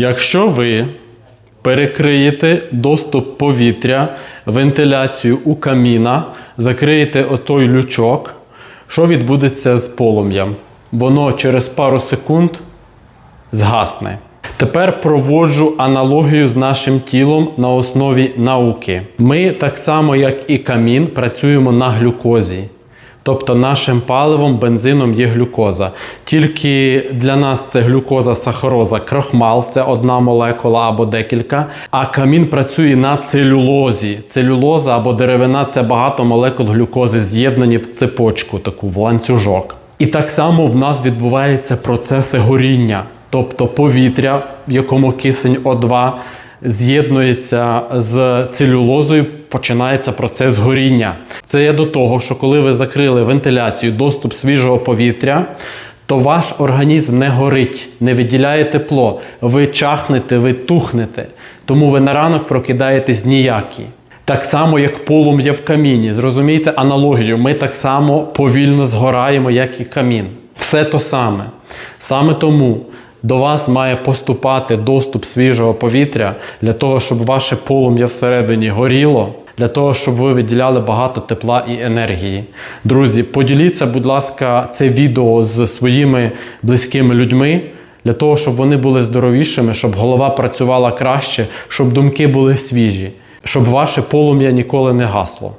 Якщо ви перекриєте доступ повітря, вентиляцію у каміна, закриєте отой лючок, що відбудеться з полум'ям? Воно через пару секунд згасне. Тепер проводжу аналогію з нашим тілом на основі науки. Ми, так само як і камін, працюємо на глюкозі. Тобто нашим паливом, бензином є глюкоза. Тільки для нас це глюкоза, сахароза, крохмал це одна молекула або декілька. А камін працює на целюлозі. Целюлоза або деревина це багато молекул глюкози з'єднані в цепочку, таку в ланцюжок. І так само в нас відбуваються процеси горіння, тобто повітря, в якому кисень О2 з'єднується з целюлозою, починається процес горіння. Це є до того, що коли ви закрили вентиляцію, доступ свіжого повітря, то ваш організм не горить, не виділяє тепло. Ви чахнете, ви тухнете. Тому ви на ранок прокидаєтесь ніякі. Так само, як полум'я в каміні. Зрозумійте аналогію, ми так само повільно згораємо, як і камін. Все то саме. Саме тому до вас має поступати доступ свіжого повітря для того, щоб ваше полум'я всередині горіло, для того, щоб ви виділяли багато тепла і енергії. Друзі, поділіться, будь ласка, це відео з своїми близькими людьми. Для того, щоб вони були здоровішими, щоб голова працювала краще, щоб думки були свіжі, щоб ваше полум'я ніколи не гасло.